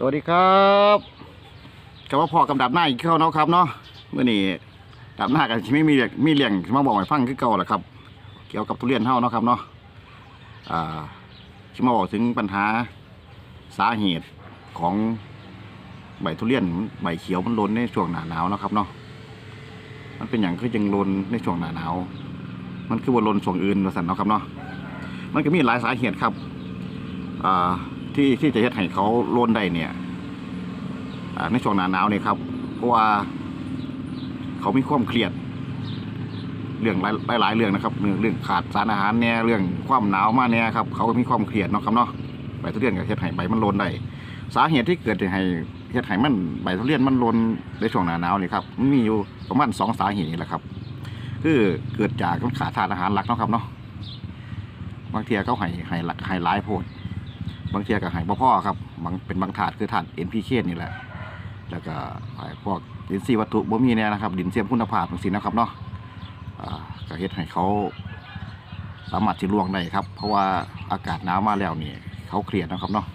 สวัสดีครับกลับมาพอกับดับหน้าอีกเข้าเนาะครับเนาะเมื่อนี้ดับหน้ากันไม่มีเรื่องมีเรื่องมาบอกให้ฟังคือเก่าแหละครับ เกี่ยวกับทุเรียนเฮาเนาะครับเนาะอ่าที่มาบอกถึงปัญหาสาเหตุของใบทุเรียนใบเขียวมันหลนในช่วงหนาหนาวเนาะครับเนาะมันเป็นอย่างคือยังหลนในช่วงหนาหนาว มันคือว่าหลนช่วงอื่นว่าสันเนาะครับเนาะมันก็มีหลายสาเหตุครับอ่า ที่ที่จะเฮ็ดให้เขาโลนได้เนี่ยในช่วงหน้าหนาวนี่ครับเพราะว่าเขามีความเครียด เรื่องหลายหลายๆเรื่องนะครับเรื่องขาดสารอาหารเนี่ยเรื่องความหนาวมาเนี่ยครับเขาก็มีความเครียดเนาะครับเนาะใบทุเรียนก็เฮ็ดให้ใบมันโลนได้สาเหตุที่เกิดให้เฮ็ดให้มันใบทุเรียนมันโลนในช่วงหน้าหนาวนี่ครับมันมีอยู่ประมาณสองสาเหตุนี่แหละครับ คือเกิดจากขาดธาตุอาหารหลักเนาะครับเนาะบางทีเขาให้ให้หลักให้หลายโพด บางเทียก็หายบ่พ่อครับบางเป็นบางถาดคือถาด NPK นี่แหละ แล้วก็ไอ้พวกดินซีย์วัตถุบ่มีเนี่ยนะครับ ดินเสียมคุณภาพจังซี่นะครับเนาะอ่าก็เฮ็ดให้เขาสามารถสิล่วงได้ครับ เพราะว่าอากาศหนาวมาแล้วนี่เขาเครียดนะครับเนาะ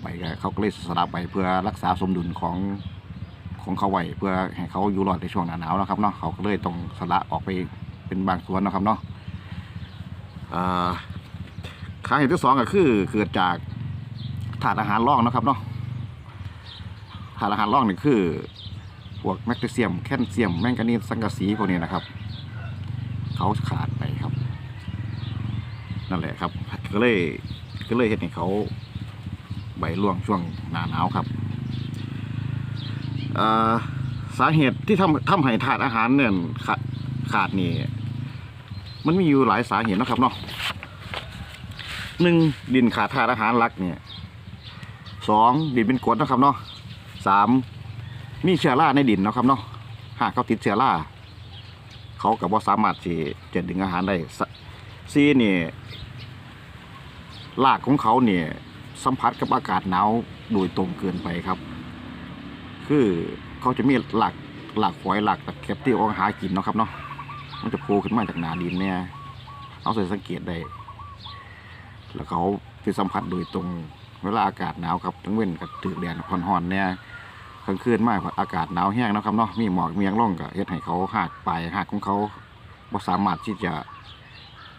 ใบก็เขาก็เลยสลับใบเพื่อรักษาสมดุลของของเขาไว้เพื่อให้เขาอยู่รอดในช่วงหนาหนาวนะครับเนาะเขาก็เลยต้องสละออกไปเป็นบางส่วนนะครับเนาะอ่าสาเหตุที่สองก็คือเกิดจาก ถาดอาหารร่องนะครับเนาะถาดอาหารร่องนี่คือพวกแมกนีเซียมแคลเซียมแมงกานีสสังกะสีพวกนี้นะครับ เขาขาดไปครับ นั่นแหละครับ ก็เลยก็เลยเห็นให้เขาใบร่วงช่วงหน้าหนาวครับสาเหตุที่ทำทำให้ถาดอาหารเนี่ยขาดขาดนี่มันมีอยู่หลายสาเหตุนะครับเนาะหนึ่งดินขาดธาตุอาหารหลักเนี่ย สองดินเป็นกรดนะครับเนาะสามมีเชื้อราในดินนะครับเนาะหากเขาติดเชื้อราเขากับว่าสามารถที่จะดึงอาหารได้สสี่เนี่รากของเขาเนี่ยสัมผัสกับอากาศหนาวโดยตรงเกินไปครับ คือเขาจะมีหลักหลักฝอยหลักตะเข็บที่เอาหากินเนาะครับเนาะมันจะโผล่ขึ้นมาจากหนาดินเนี่ยเอาใส่สังเกตได้ แล้วเขาไปสัมผัสโดยตรง เวลาอากาศหนาวครับทั้งเว้นกับตือแดดห่อนๆเนี่ยกลางคืนมากอากาศหนาวแห้งนะครับเนาะมีหมอกมียงร่องก็เฮ็ดให้เขาหักไปหักของเขาบ่สามารถที่จะ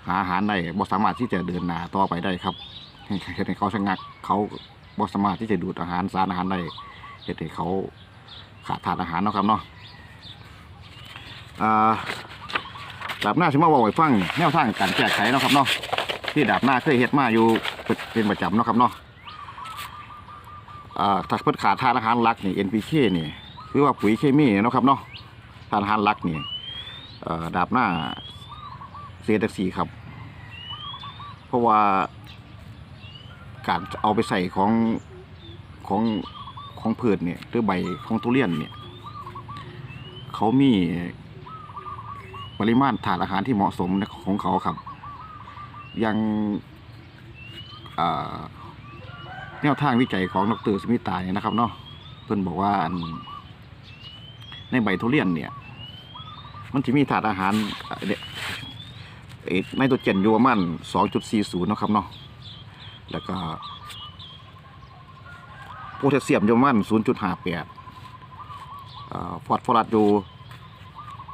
หาอาหารได้บ่สามารถที่จะเดินหน้าต่อไปได้ครับเฮ็ดให้เขาชะงักเขาบ่สามารถที่จะดูดอาหารสารอาหารได้เฮ็ดให้เขาขาดธาตุอาหารนะครับเนาะอ่าบบหน้าสิมาบอกให้ฟังแนวทางการแก้ไขนะครับเนาะที่ดาบหน้าเคยเฮ็ดมาอยู่เป็นประจำนะครับเนาะ อ่าถ้าเพิ่นขาดธาตุอาหารหลักนี่ NPK นี่คือว่าปุ๋ยเคมีเนาะครับเนาะธาตุอาหารหลักนี่เอ่อดาบหน้าเสียแตักสีครับ เพราะว่าการเอาไปใส่ของของของพืชเนี่ยหรือใบของทุเรียนเนี่ย เขามีปริมาณธาตุอาหารที่เหมาะสมของเขาครับ ยังอ่า แนวทางวิจัยของดรสมิตาเนี่ยนะครับเนาะเพิ่นบอกว่าในใบทุเรียนเนี่ย มันจะมีถาดอาหารเอ่อไนโตรเจนอยู่ประมาณ2.40นะครับเนาะแล้วก็โพแทสเซียมอยู่ประมาณ0.58อ่าฟอสฟอรัสอยู่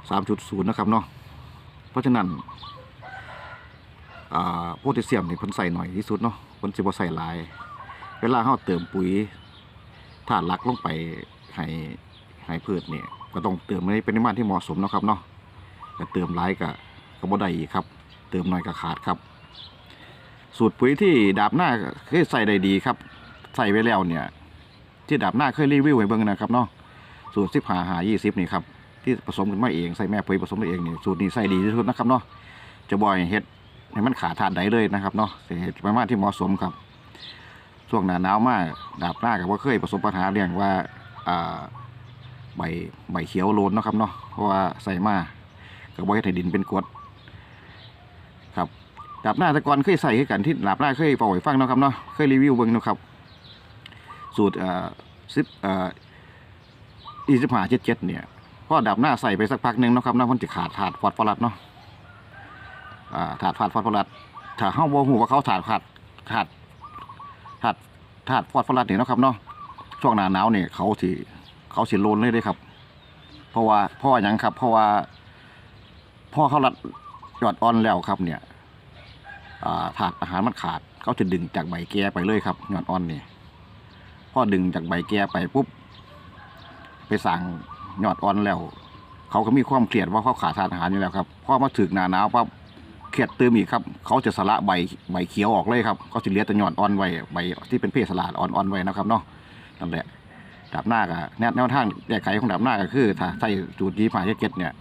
3.0นะครับเนาะเพราะฉะนั้นโพแทสเซียมนี่เพิ่นใส่หน่อยที่สุดเนาะเพิ่นสิบ่ใส่หลาย เวลาเฮาเติมปุ๋ยธาตุหลักลงไปให้ให้พืชนี่ก็ต้องเติมในปริมาณที่เหมาะสมนะครับเนาะก็เติมหลายก็ก็บ่ได้ครับ เติมน้อยก็ขาดครับ สูตรปุ๋ยที่ดาบหน้าเคยใส่ได้ดีครับ ใส่ไว้แล้วเนี่ย ที่ดาบหน้าเคยรีวิวให้เบิ่งนะครับเนาะสูตร15หา20นี่ครับที่ผสมกันมาเองใส่แม่ปุ๋ยผสมเองนี่สูตรนี้ใส่ดีที่สุดนะครับเนาะจะบ่อยเฮ็ดให้มันขาดธาตุใดเลยนะครับเนาะเฮ็ดประมาณที่เหมาะสมครับ ช่วงหน้าหนาวมากดาบหน้ากับว่าเคยประสบปัญหาเรื่องว่าใบใบเขียวโลนนะครับเนาะเพราะว่าใส่มากับว่าให้ดินเป็นกรดครับดาบหน้าต่ก่อนเคยใส่คือกันที่ดาบหน้าเคยเป่าให้ฟังนะครับเนาะเคยรีวิวเบิ่งนะครับ สูตรอ่าสิบอ่าอีสิบห้าเจ็ดเจ็ดเนี่ยพอดาบหน้าใส่ไปสักพักหนึ่งนะครับนาะมันจะขาดถาดฟอสฟอรัสเนาะอ่าถาดฟาดฟอสฟอรัสถ้าเฮาบ่ฮู้ว่าเขาถาดขาดขาด ถาดถาดฟอสฟอรัสนี่เนะครับเนาะช่วงหน้าหนาวเนี่ยเขาสิเขาสิโลนเลยเด้ครับ เพราะว่าเพราะว่าหยังครับ เพราะว่าพ่อเขารัดยอดอ่อนแล้วครับ เนี่ยอ่าถาดอาหารมันขาด เขาจะดึงจากใบแก่ไปเลยครับยอดอ่อนนี่พ่อดึงจากใบแก่ไปปุ๊บไปสั่งยอดอ่อนแล้ว เขาก็มีความเครียดว่าเขาขาดธาตุอาหารอยู่แล้วครับพอมาถึงหน้าหนาวปั๊บ รียดเติมอีกครับ เขาจะสละใบใบเขียวออกเลยครับเขาจะเหลือแต่ยอดอ่อนไว้ใบที่เป็นเพศสลัดอ่อนๆไว้นะครับเนาะนั่นแหละดับหน้าก็แนวแนวทางแก้ไขของดับหน้าก็คือ ถ้าใส่สูตรยีผ่าเจ็ดเนี่ย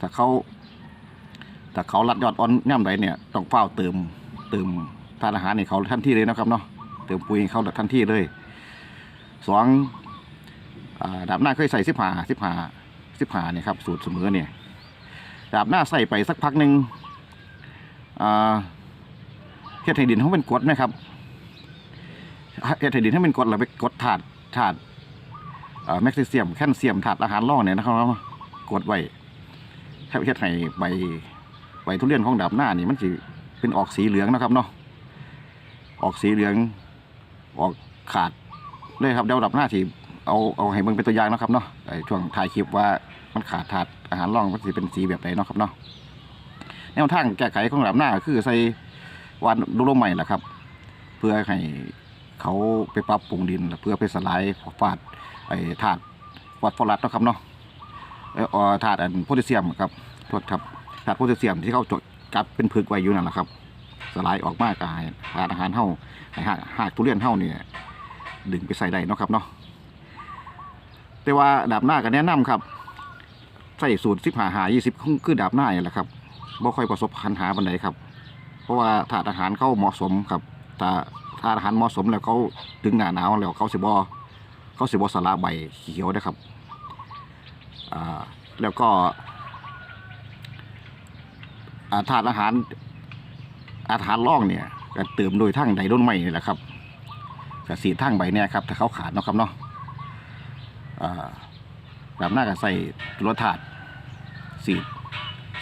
ถ้าเขาถ้าเขารัดยอดอ่อนย่ำไรเนี่ยต้องเฝ้าเติมเติมทานอาหารให้เขาทันทีเลยนะครับเนาะเติมปุ๋ยให้เขาทันทีเลยสองอ่าดับหน้าเคยใส่สิบหาสิบหาสิบหาเนี่ยครับสูตรเสมอเนี่ยดับหน้าใส่ไปสักพักหนึ่ง เฮ็ดให้ดินเขาเป็นกรดไหมครับเฮ็ดให้ดินให้เป็นกรดแล้วไปกดถาดถาดแมกนีเซียมแคลเซียมถาดอาหารล่อเนี่ยนะครับกดไว้เฮ็ดให้ใบใบทุเรียนของดาบหน้านี่มันสิเป็นออกสีเหลืองนะครับเนาะออกสีเหลืองออกขาดเลยครับเดี๋ยวดับหน้าที่เอาเอาให้เบิ่งเป็นตัวอย่างนะครับเนาะช่วงถ่ายคลิปว่ามันขาดถาดอาหารร่องมันสิเป็นสีแบบไหนเนาะครับเนาะ แนวทางแก้ไขของดับหน้าคือใส่วานลูกลงใหม่แหละครับ เพื่อให้เขาไปปรับปรุงดินเพื่อไปสลายฟาดไอ้ถาดฟอสฟอรัสเนาะครับเนาะเออเอ่อถาดอันโพแทสเซียมครับโทษครับถาดโพแทสเซียมที่เขาจดกับเป็นพึกไว้อยู่นั่นแหละครับ สลายออกมากกายถาดอาหารเฮาไอ้หากหากทุเรียนเฮาเนี่ยดึงไปใส่ได้เนาะครับเนาะแต่ว่าดาบหน้าก็แนะนำครับใส่สูตรสิบหาหายี่สิบคือดาบหน้านี่แหละครับ บ่ค่อยประสบปัญหาบันไดครับ เพราะว่าถาดอาหารเขาเหมาะสมครับถ้าถาดอาหารเหมาะสมแล้วเขาถึงหน้าหนาวแล้วเขาสิบ่เขาสิบสละใบเขียวนะครับอ่าแล้วก็อาทานอาหารอาหารล่องเนี่ยก็เติมโดยทั้งไดโดนไม้นี่แหละครับกับสีทั้งใบเนี่ยครับถ้าเขาขาดเนาะครับเนาะอ่าแบบหน้าก็ใส่รถถาดสี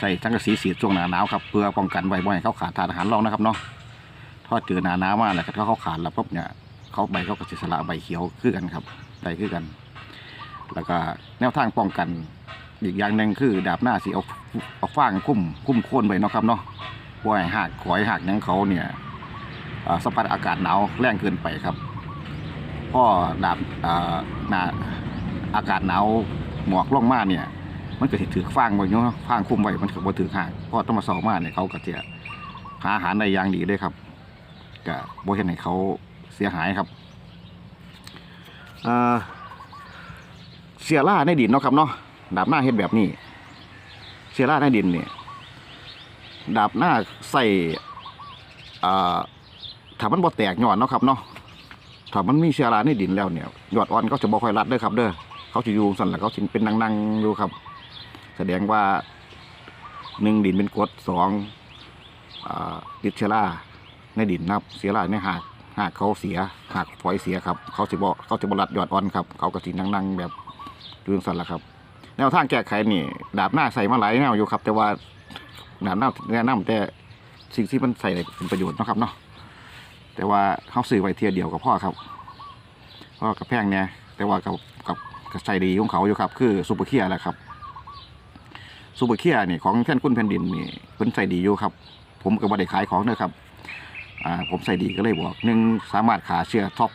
ใส่ทั้งกระสีสีดช่วงหนาหนาวครับเพื่อป้องกันใบบ่ให้เขาขาดทานอาหารล่องนะครับเนาะถ้าเจอหนาหนาวมากแล้วก็เขาขาดแล้วปุ๊บเนี่ยเขาใบเขาก็สิสละใบเขียวคือกันครับใบคือกัน แล้วก็แนวทางป้องกันอีกอย่างหนึ่งคือ ดาบหน้าสิเอาเอาฟางคุ้มคุ้มโคนไปเนาะครับเนาะบ่ให้หักขอยหักหยังเขาเนี่ยอ่าสัมผัสอากาศหนาวแรงเกินไปครับพอดาบอ่าหนาอากาศหนาวหมอกล่องมาเนี่ย มันก็สิถือฟางไว้เนาะฟางคุ้มไว้มันก็บ่ถือหักพอต้องมาสอบมาเนี่ยเขาก็จะหาอาหารได้อย่างดีเลยครับก็บ่เห็นให้เขาเสียหายครับเออเสียร่าในดินเนาะครับเนาะดาบหน้าเฮ็ดแบบนี้ เสียร่าในดินเนี่ยดาบหน้าใส่อ่าถ้ามันบ่แตกยอดเนาะครับเนาะถ้ามันมีเชื้อราในดินแล้วเนี่ยยอดอ่อนก็จะบ่ค่อยรัดเด้อครับเด้อเขาจะอยู่สั่นแหละเขาสิเป็นนังๆอยู่ครับ แสดงว่าหนึ่งดินเป็นกรดสองติดเชื้อราในดินนะครับเสียราในหากหากเขาเสียหากฝอยเสียครับ เขาสิบเขาสิบ่รัดยอดอ่อนครับ เขาก็สินั่งๆแบบเรื่องสั่นละครับ แนวทางแก้ไขนี่ ดาบหน้าใส่มาหลายแนวอยู่ครับ แต่ว่าดาบหน้าแนะนำแต่สิ่งที่มันใส่เป็นประโยชน์นะครับเนาะแต่ว่าเขาซื้อไว้เทียเดียวกับพ่อครับพราะกับแพงเนี่ยแต่ว่ากับกับใส่ดีของเขาอยู่ครับ คือซูเปอร์เคียแหละครับ ซูเปอร์เคียนี่ของแท่นคุณแผ่นดินนี่เพิ่นใส่ดีอยู่ครับ ผมก็บ่ได้ขายของเด้อครับอ่าผมใส่ดีก็เลยบอกหนึ่งสามารถขาเชื้อท็อป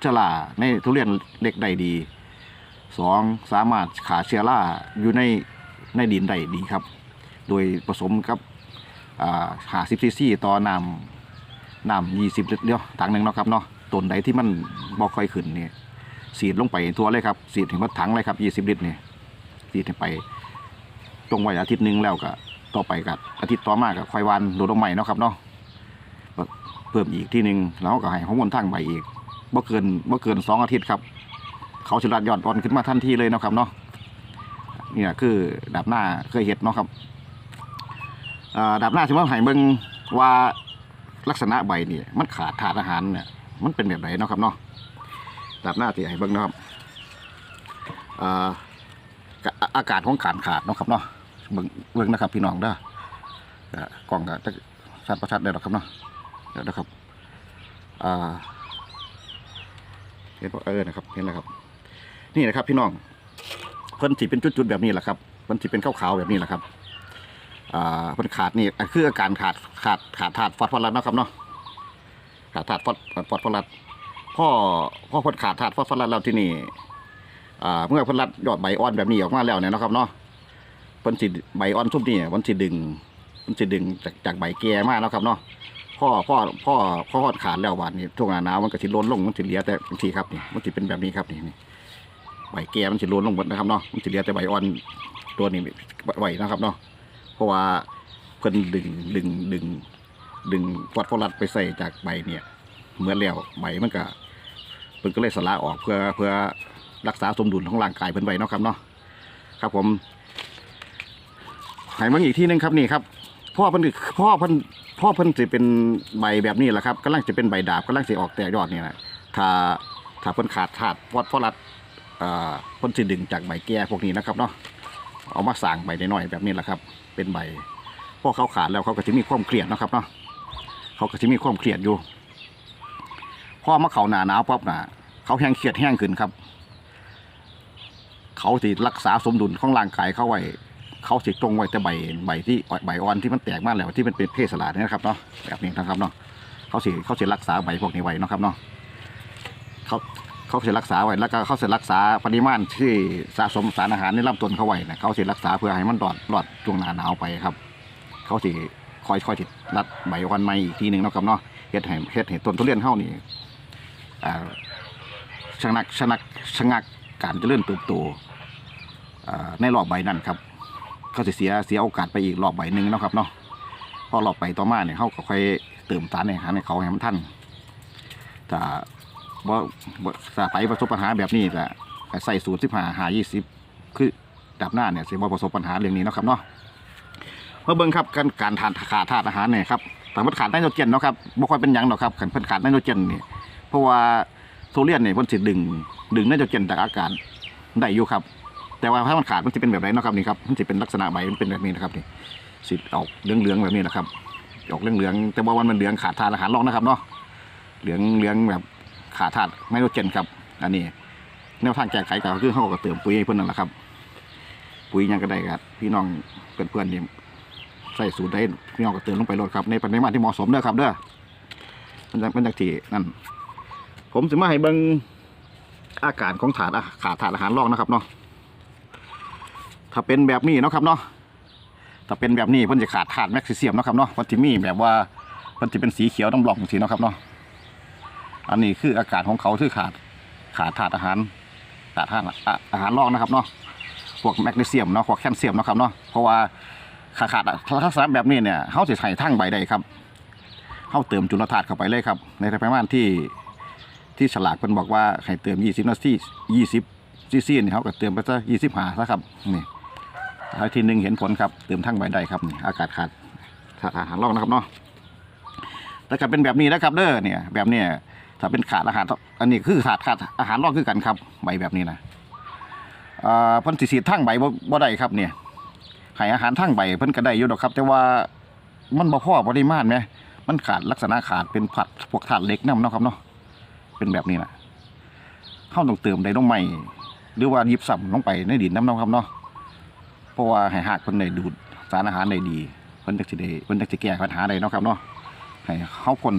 เชื้อราในทุเรียนเล็กได้ดีสองสามารถขาเชื้อราอยู่ในในดินได้ดีครับ โดยผสมกับอ่าหาสิบซีซีต่อน้ำน้ำยี่สิบลิตรเดียวถังหนึ่งเนาะครับเนาะต้นใดที่มันบ่ค่อยขึ้นเนี่ยสีดลงไปทั่วเลยครับสีดถึงว่าถังเลยครับยี่สิบลิตรเนี่ยสีดไป ตรงไว้อาทิตย์หนึ่งแล้วก็ต่อไปกับอาทิตย์ต่อมากับควายวานโดดลงใหม่เนาะครับเนาะเพิ่มอีกที่หนึ่งแล้วก็ให้ฮอร์โมนทั้งใบอีกบ่เกินบ่เกินสองอาทิตย์ครับ เขาจะรัดยอดอ่อนขึ้นมาทันทีเลยนะครับเนาะเนี่ยคือดับหน้าเคยเห็ดเนาะครับอ่าดับหน้าที่ว่าให้เบิงว่าลักษณะใบนี่มันขาดธาตุอาหารเนี่ยมันเป็นแบบไหนเนาะครับเนาะดับหน้าที่ให้เบิงเนาะครับอ่ากะอากาศของการขาดเนาะครับเนาะ เบิ่งเบิ่งนะครับพี่น้องเด้อกล้องก็จะชัดประชัดได้หรอกครับเนาะเดี๋ยวนะครับอ่าเห็นปะเออนะครับเห็นแล้วครับ นี่นะครับพี่น้องเพิ่นสิเป็นจุดๆแบบนี้แหละครับเพิ่นสิเป็นขาวๆแบบนี้แหละครับอ่าเพิ่นขาดนี่คืออาการขาดขาดขาดธาตุฟอสฟอรัสนะครับเนาะขาดธาตุฟอสฟอสฟอรัสพ่อพ่อเพิ่นขาดธาตุฟอสฟอรัสแล้วที่นี่อ่าเมื่อเพิ่นรัดยอดใบอ่อนแบบนี้ออกมาแล้วเนี่ยนะครับเนาะ นสิใบอ่อนซุ่มนี่มันสิดึง มันสิดึงจากจากใบแก่มาเนาะครับเนาะพ่อพ่อพ่อพ่อทอดขาดแล้ววันนี้ช่วงหน้าหนาวมันก็สิล้นลงมันสิเหลือแต่บางทีครับนี่มันสิเป็นแบบนี้ครับนี่นี่ใบแก่มันจะล้นลงหมดนะครับเนาะมันจะเหลือแต่ใบอ่อนตัวนี้ไหวนะครับเนาะเพราะว่าเพิ่นดึงดึงดึง ดึงฟอสฟอรัสไปใส่จากใบเนี่ยเหมือนแล้วใบมันก็เพิ่นก็เลยสละออกเพื่อเพื่อรักษาสมดุลของร่างกายเพิ่นไว้เนาะครับเนาะครับผม ให้มาอีกที่หนึงครับนี่ครับพ่อเพิ่นพ่อเพิ่นพ่อเพิ่นสิเป็นใบแบบนี้แหละครับกำลังจะเป็นใบดาบกำลังสิออกแต่ยอดนี่แหละถ้าถ้าเพิ่นขาดธาตุฟอสฟอรัสอ่าพ่นสิดึงจากใบแก่พวกนี้นะครับเนาะเอามาสั่งใบน้อยๆแบบนี้แหละครับ เป็นใบพอเขาขาดแล้วเขาก็จะมีความเครียดนะครับเนาะเขาก็จะมีความเครียดอยู่พอมาเขาหนาหนาวปั๊บน่ะเขาแห้งเครียดแห้งขึ้นครับ เขาสิรักษาสมดุลของร่างกายเขาไว้ เขาสิตรงไว้แต่ใบใบที่ใบอ่อนที่มันแตกมากแล้วที่มันเป็นเพศสลาดนี่นะครับเนาะแบบนี้นะครับเนาะเขาสิเขาสิรักษาใบพวกนี้ไว้เนาะครับเนาะเขาเขาจะรักษาไว้แล้วก็เขาจะรักษาปริมาณที่สะสมสารอาหารในลำต้นเขาไว้นะเขาจะรักษาเพื่อให้มันรอดรอดช่วงหนาหนาวไปครับ เขาสิคอยคอยติดรัดใบวันใหม่อีกทีหนึ่งนะครับเนาะเฮ็ดให้เฮ็ดต้นทุเรียนเฮานี่ชะงักชะงักชะงักการเจริญเติบโตอ่าในรอบใบนั้นครับ เขาจะเสียเสียโอกาสไปอีกรอบใบหนึ่งนะครับเนาะพอรอบใบต่อมาเนี่ยเขาก็ค่อยเติมสารในอาหารให้เขาให้มันทันถ้าบ่บ่สาไปประสบปัญหาแบบนี้ก็ก็ใส่สูตรสิบห้าหายี่สิบคือดับหน้าเนี่ยสิบ่ประสบปัญหาเรื่องนี้นะครับเนาะมาเบิ่งครับการการทานขาดธาตุอาหารเนี่ยครับแต่มันขาดไนโตรเจนเนาะครับบ่ค่อยเป็นยังหรอกครับคันเพิ่นขาดไนโตรเจนเนี่ยเพราะว่าโซเลียนเนี่ยเพิ่นสิดึงดึงไนโตรเจนจากอากาศได้อยู่ครับ แต่ว่าถ้ามันขาดมันจะเป็นแบบไหนเนาะครับนี่ครับมันจะเป็นลักษณะใบมันเป็นแบบนี้นะครับนี่สิออกเหลืองๆแบบนี้นะครับออกเหลืองๆแต่ว่ามันมันเหลืองขาดธาตุอาหารรองนะครับเนาะเหลืองเหลืองแบบขาดธาตุไนโตรเจนครับ อันนี้แนวทางแก้ไขก็คือเขาก็เติมปุ๋ยให้เพื่อนนั่นแหละครับ ปุ๋ยยังก็ได้ครับพี่น้องเพื่อนๆนี่ใส่สูตรได้พี่น้องก็เติมลงไปโลดครับในปริมาณที่เหมาะสมเด้อครับเด้อมันจะเป็นจากที่นั่นผมจะมาให้เบิ่งอาการของถาดอาขาดถาดอาหารรองนะครับเนาะ ถ้าเป็นแบบนี้เนาะครับเนาะถ้าเป็นแบบนี้เพิ่นจะขาดถาดแมกนีเซียมเนาะครับเนาะมันจะมีแบบว่ามันจะเป็นสีเขียวต้องบล็อกสีเนาะครับเนาะอันนี้คืออาการของเขาคือขาดขาดธาตุอาหารขาดธาตุอะอาหารรองนะครับเนาะพวกแมกนีเซียมเนาะพวกแคลเซียมเนาะครับเนาะเพราะว่าขาดขาดลักษณะแบบนี้เนี่ยเขาจะใส่ทั้งใบได้ครับเขาเติมจุลธาตุเข้าไปเลยครับ ในปริมาณที่ที่ฉลากเพิ่นบอกว่าให้เติม 20นาที20ซีซีนี่เขาก็เติมไปซะ25ซะครับนี่ ท้าทีหนึ่งเห็นผลครับเติมทั้งใบได้ครับนี่อากาศขาดขาดอาหารรองนะครับเนาะแต่ก็เป็นแบบนี้นะครับเด้อเนี่ยแบบเนี้ยถ้าเป็นขาดอาหาร อันนี้คือขาดขาดอาหารรองคือกันครับใบแบบนี้นะอ่าพิ่นสิสีทั้งใบบ่ได้ครับเนี่ยให้อาหารทั้งใบเพิ่นก็ได้อยู่ดอกครับ แต่ว่ามันบ่พอปริมาณไหมมันขาดลักษณะขาดเป็นผัดพวกธาตุเล็กนํเนาะครับเนาะเป็นแบบนี้นะเฮาต้องเติมได้ลงใหม่หรือว่ายิบซ้ำลงไปในดินน้ำเนาะครับเนาะ เพราะว่าให้หากเพิ่นได้ดูดสารอาหารได้ดีเพิ่นจักสิได้เพิ่นจักสิแก้ปัญหาได้เนาะครับเนาะให้เขาพ่น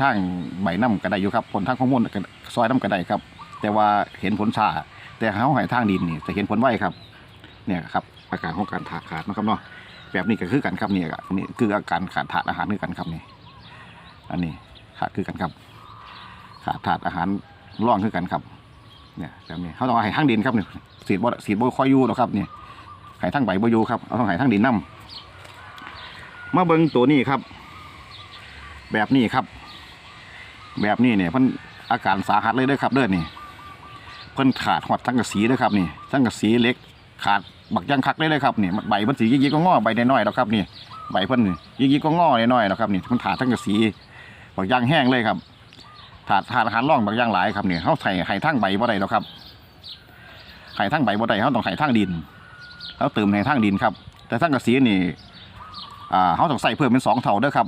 ทางใบน้ำก็ได้อยู่ครับพ่นทางข้อมูลก็ซอยน้ำก็ได้ครับ แต่ว่าเห็นผลช้าแต่เขาให้ทางดินนี่จะเห็นผลไวครับ เนี่ยครับอาการของการขาดขาดนะครับเนาะแบบนี้ก็คือกันครับเนี่ยนี่คืออาการขาดถาดอาหารคือกันครับนี่อันนี้ขาดคือกันครับขาดถาดอาหารร่องคือกันครับเนี่ยแบบนี้เขาต้องเอาให้ทางดินครับเนี่ยสีดบ่สีดบ่ค่อยยู่หรอกครับเนี่ย ให้ทางใบบอยู่ครับเอาต้องให้ทางดินนํมาเบิ่งตัวนี้ครับ แบบนี้ครับ แบบนี้เนี่ยพิ่นอาการสาหัสเลยเด้อครับเด้อนี่เพิ่นขาดหอดทั้งกระสีเด้อครับนี่ทั้งกระสีเล็กขาดบักยังคักเลยเลยครับนี่ใบมันสียิกๆก็งอใบน้อยๆแล้วครับนี่ใบเพิ่นนี่ยิกๆก็งอน้อยๆแล้วครับนี่มันขาดทั้งกระสีบักยางแห้งเลยครับถาดถาดอาหารร่องบักยางหลายครับนี่เฮาใส่ไห้ทั้งใบบ่ได้แล้วครับไห้ทั้งใบบ่ได้เฮาต้องไห้ทั้งดิน เฮาเติมในทั้งดินครับ แต่ทั้งกระสีนี่อ่าเฮาต้องใส่เพิ่มเป็นสองเท่าด้อครับ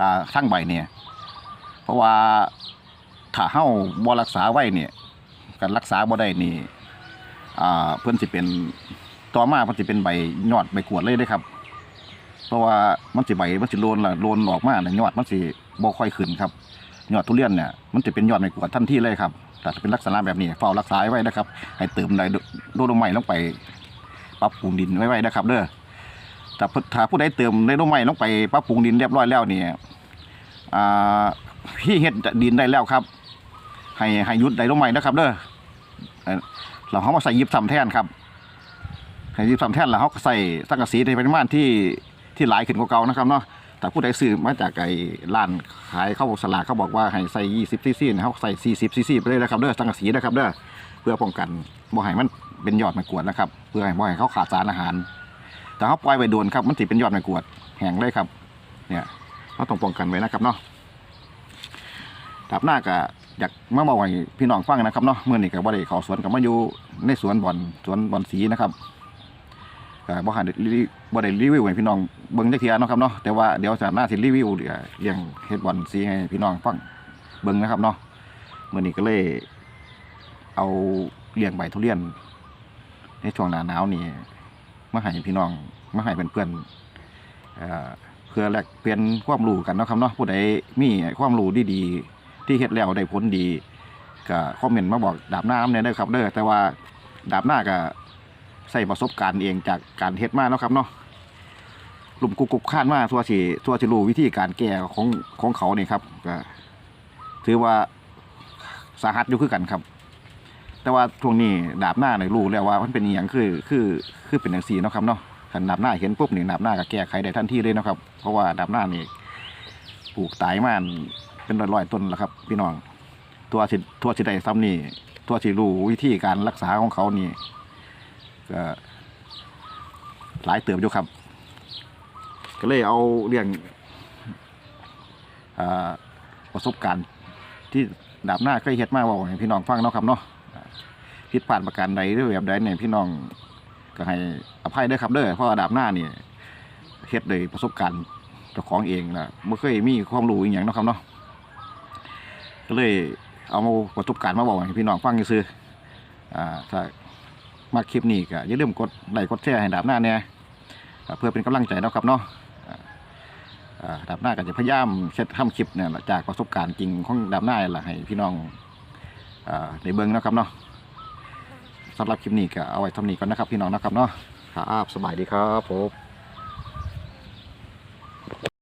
อ่าทั้งใบเนี่ยเพราะว่าถ้าเฮาบ่รักษาไว้เนี่ยการรักษาบ่ได้นี่อ่าเพิ่นสิเป็นต่อมาเพิ่นสิเป็นใบยอดใบกวดเลยเด้ครับ เพราะว่ามันสิใบมันสิโลนละโลนออกมาน่ะยอดมันสิบ่ค่อยขึ้นครับยอดทุเรียนเนี่ยมันจะเป็นยอดใบกวดทันทีเลยครับ ถ้าเป็นลักษณะแบบนี้เฝ้ารักษาไว้นะครับ ให้เติมไดโดโลไมต์ลงไป ปรับปรุงดินไว้ไว้นะครับ เด้อแต่ถ้าผู้ใดเติมไดโลไมต์ลงไปปรับปรุงดินเรียบร้อยแล้วเนี่ยพี่เฮ็ดดินได้แล้วครับ ให้ให้ยุดไดโลไมต์นะครับ เด้อเราเขามาใส่ยิบซ้ำแท่นครับให้ยิบซ้ำแท่นแล้วเขาใส่สังกะสีในปริมาณที่ที่หลายขึ้นกว่าเก่านะครับเนาะ แต่ผู้ใดซื้อมาจากไอ้ร้านขายข้าวสลากเขาบอกว่าให้ใส่20ซีซีนะเขาใส่40ซีซีไปเลยนะครับเด้อสังกะสีนะครับเด้อเพื่อป้องกันบ่ให้มันเป็นยอดไม้กวดนะครับ เพื่อให้บ่ให้เขาขาดสารอาหาร แต่เขาปล่อยไว้โดนครับมันสิเป็นยอดไม้กวดแห้งเลยครับ เนี่ยเราต้องป้องกันไว้นะครับเนาะดับหน้าก็อยากมาบอกให้พี่น้องฟังนะครับเนาะเมื่อนี้ก็บ่ได้ขอสวนกับมาอยู่ในสวนบอนสวนบอนสีนะครับ บ่หาได้รีบ่ได้รีวิวให้พี่น้องเบิ่งจักเทียเนาะครับเนาะแต่ว่าเดี๋ยวสัปดาห์สิรีวิวเดี๋ยวเรื่องเฮ็ดบอนสีให้พี่น้องฟังเบิ่งนะครับเนาะเมื่อนี้ก็เลย เอาเลี้ยงใบทุเรียนในช่วงหน้าหนาวนี่มาให้พี่น้องมาให้เพื่อนๆเอ่อเพื่อแลกเปลี่ยนความรู้กันเนาะครับเนาะผู้ใดมีความรู้ดีๆที่เฮ็ดแล้วได้ผลดีก็คอมเมนต์มาบอกดาบหน้าน้ำเนี่ยเด้ครับเด้อแต่ว่าดาบหน้าก็ ใส่ประสบการณ์เองจากการเฮ็ดมาเนาะครับเนาะหลุมกุกกุกข้านมาทัวสิทัวสิรู้วิธีการแก้ของของเขาเนี่ครับก็ถือว่าสาหัสอยู่คือกันครับ แต่ว่าช่วงนี้ดาบหน้าเนี่ยรู้แล้วว่ามันเป็นอย่างคือคือคือเป็นอย่างสีเนาะครับเนาะคันดาบหน้าเห็นปุ๊บนี่ดาบหน้าก็แก้ไขได้ทันทีเลยนะครับ เพราะว่าดาบหน้านี่ปลูกตายมาเป็นร้อยๆต้นแล้วครับ พี่น้อง ตัวสิตัวสิได้ซ้ำนี่ตัวสิรู้วิธีการรักษาของเขานี่ ก็หลายเติบอยู่ครับ ก็เลยเอาเรื่องอประสบการณ์ที่ดาบหน้าเคยเฮ็ดมาบอกให้พี่น้องฟังเนาะครับเนาะอ่ผิดพลาดประการใดหรือแบบใดเนี่ยพี่น้องก็ให้อภัยด้อครับเด้อเพราะดาบหน้านี่เฮ็ดโดยประสบการณ์เจ้าของเองนะไม่เคยมีความรู้อย่างเนาะครับเนาะก็เลยเอามาประสบการณ์มาบอกให้พี่น้องฟังซื่ออ่าถ้า มาคลิปนี้ก็อย่าลืมกดไลค์กดแชร์ให้ดาบหน้าเนี่ยเพื่อเป็นกำลังใจเนาะครับเนาะดาบหน้าก็จะพยายามเช็ดทำคลิปเนี่ยจากประสบการณ์จริงของดาบหน้าแหละให้พี่น้องอในเบิ้งนะครับเนาะสำหรับคลิปนี้ก็เอาไว้เท่านี้ก่อนนะครับพี่น้องนะครับเนาะครับสบายดีครับผม